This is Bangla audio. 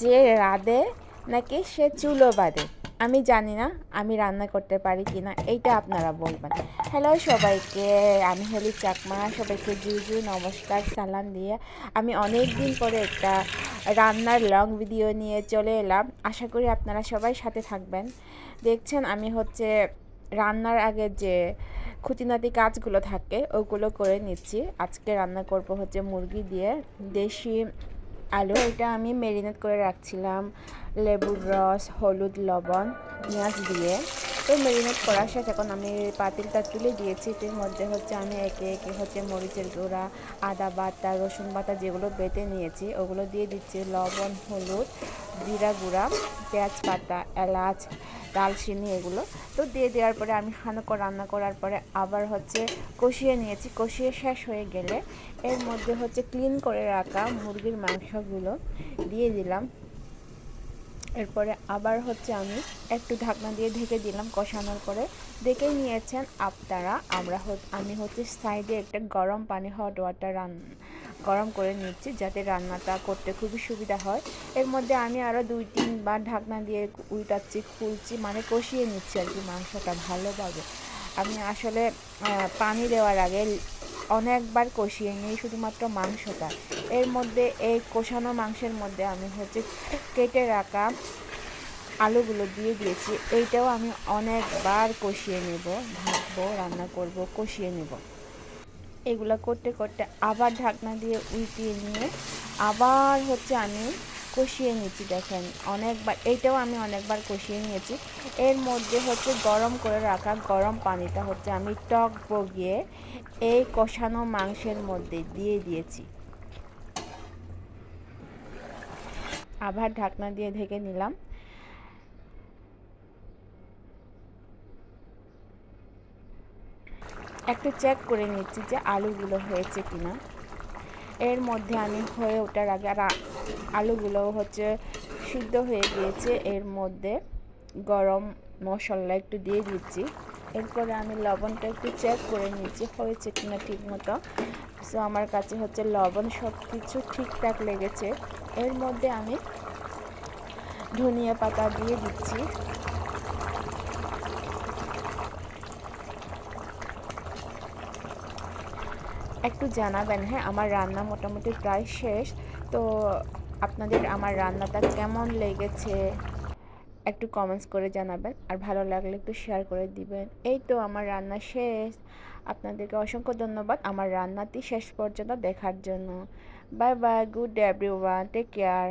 যে রাঁধে নাকি সে চুলো বাঁধে? আমি জানি না আমি রান্না করতে পারি কি না এইটা আপনারা বলবেন। হ্যালো সবাইকে, আমি হলি চাকমা, সবাইকে জুজু নমস্কার, সালাম দিয়ে আমি অনেক দিন পরে একটা রান্নার লং ভিডিও নিয়ে চলে এলাম। আশা করি আপনারা সবাই সাথে থাকবেন। দেখছেন আমি হচ্ছে রান্নার আগে যে খুঁটিনাটি কাজগুলো থাকে ওগুলো করে নিচ্ছি। আজকে রান্না করব হচ্ছে মুরগি দিয়ে দেশি আলু এটা আমি মেরিনেট করে রাখছিলাম লেবুর রস হলুদ লবণ পেঁয়াজ দিয়ে। তো মেরিনেট করার শেষ। এখন আমি পাতিলটা তুলে দিয়েছি। এর মধ্যে হচ্ছে আমি একে একে হচ্ছে মরিচের গুঁড়া, আদা বাটা, রসুন বাটা যেগুলো বেটে নিয়েছি, ওগুলো দিয়ে দিচ্ছি লবণ, হলুদ, জিরা গুঁড়া, পেঁয়াজ পাতা, এলাচ দালচিনি এগুলো। তো দিয়ে দেওয়ার পরে আমি হালকা রান্না করার পরে আবার হচ্ছে কষিয়ে নিয়েছি। কষিয়ে শেষ হয়ে গেলে এর মধ্যে হচ্ছে ক্লিন করে রাখা মুরগির মাংসগুলো দিয়ে দিলাম। এরপরে আবার হচ্ছে আমি একটু ঢাকনা দিয়ে ঢেকে দিলাম কষানোর পরে। দেখেই নিয়েছেন আপনারা, আমরা আমি হচ্ছে সাইডে একটা গরম পানি হট ওয়াটার রান গরম করে নিচ্ছি যাতে রান্নাটা করতে খুবই সুবিধা হয়। এর মধ্যে আমি আরও দুই তিনবার ঢাকনা দিয়ে উল্টাচ্ছি, খুলছি মানে কষিয়ে নিচ্ছি আর কি মাংসটা ভালোভাবে। আমি আসলে পানি দেওয়ার আগে অনেকবার কষিয়ে নিই, শুধুমাত্র মাংসটা। এর মধ্যে, এই কষানো মাংসের মধ্যে আমি হচ্ছে কেটে রাখা আলুগুলো দিয়ে দিয়েছি। এইটাও আমি অনেকবার কষিয়ে নেব ভাববো রান্না করব, কষিয়ে নেব। এগুলো করতে করতে আবার ঢাকনা দিয়ে উল্টিয়ে নিয়ে আবার হচ্ছে আমি কষিয়ে নিয়েছি দেখেন। অনেকবার, এইটাও আমি অনেকবার কষিয়ে নিয়েছি। এর মধ্যে হচ্ছে গরম করে রাখা গরম পানিটা হচ্ছে আমি টক বগিয়ে এই কষানো মাংসের মধ্যে দিয়ে দিয়েছি। আবার ঢাকনা দিয়ে ঢেকে নিলাম। একটু চেক করে নিচ্ছি যে আলুগুলো হয়েছে কিনা। এর মধ্যে আমি হয়ে ওঠার আগে আর আলুগুলো হচ্ছে সিদ্ধ হয়ে গিয়েছে। এর মধ্যে গরম মশলা একটু দিয়ে দিচ্ছি। এরপরে আমি লবণটা একটু চেক করে নিচ্ছি, হয়েছে কিনা ঠিক মতো সো আমার কাছে হচ্ছে লবণ সব কিছু ঠিকঠাক লেগেছে। এর মধ্যে আমি ধনিয়া পাতা দিয়ে দিচ্ছি। একটু জানাবেন। হ্যাঁ আমার রান্না মোটামুটি প্রায় শেষ। তো আপনাদের আমার রান্নাটা কেমন লেগেছে? একটু কমেন্টস করে জানাবেন। আর ভালো লাগলে একটু শেয়ার করে দিবেন। এই তো আমার রান্না শেষ। আপনাদেরকে অসংখ্য ধন্যবাদ আমার রান্নাটি শেষ পর্যন্ত দেখার জন্য। Bye bye good day everyone take care